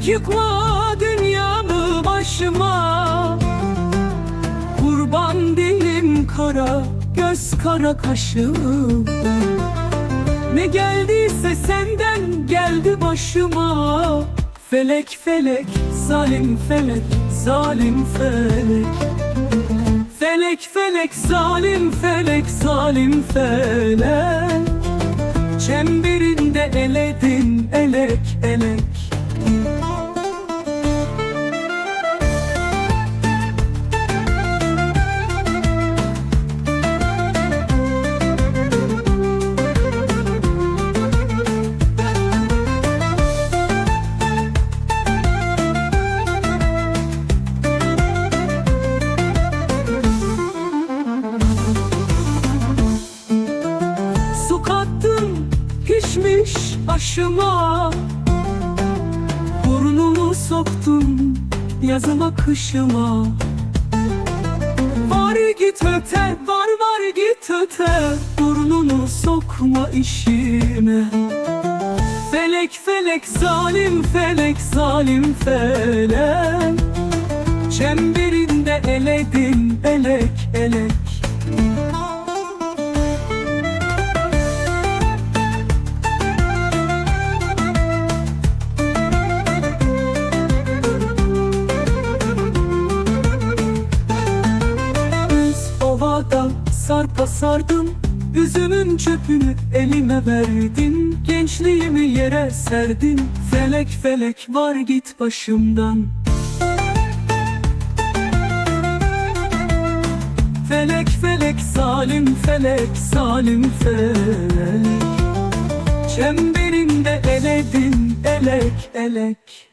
Felek yıkma dünyamı başıma. Kurban dilim kara göz kara kaşım Ne geldiyse senden geldi başıma. Felek felek zalim felek zalim felek. Felek felek zalim felek zalim felek. Çemberinde eledin elek elek pişmiş aşıma Burnumu soktun yazıma kışıma. Var git öte, var var git öte. Burnunu sokma işime. Felek felek zalim felek zalim felek. Çemberinde sarpa sardım Üzümün çöpünü elime verdin Gençliğimi yere serdin Felek felek var git başımdan. Felek felek zalim felek zalim felek. Çemberinde eledin elek elek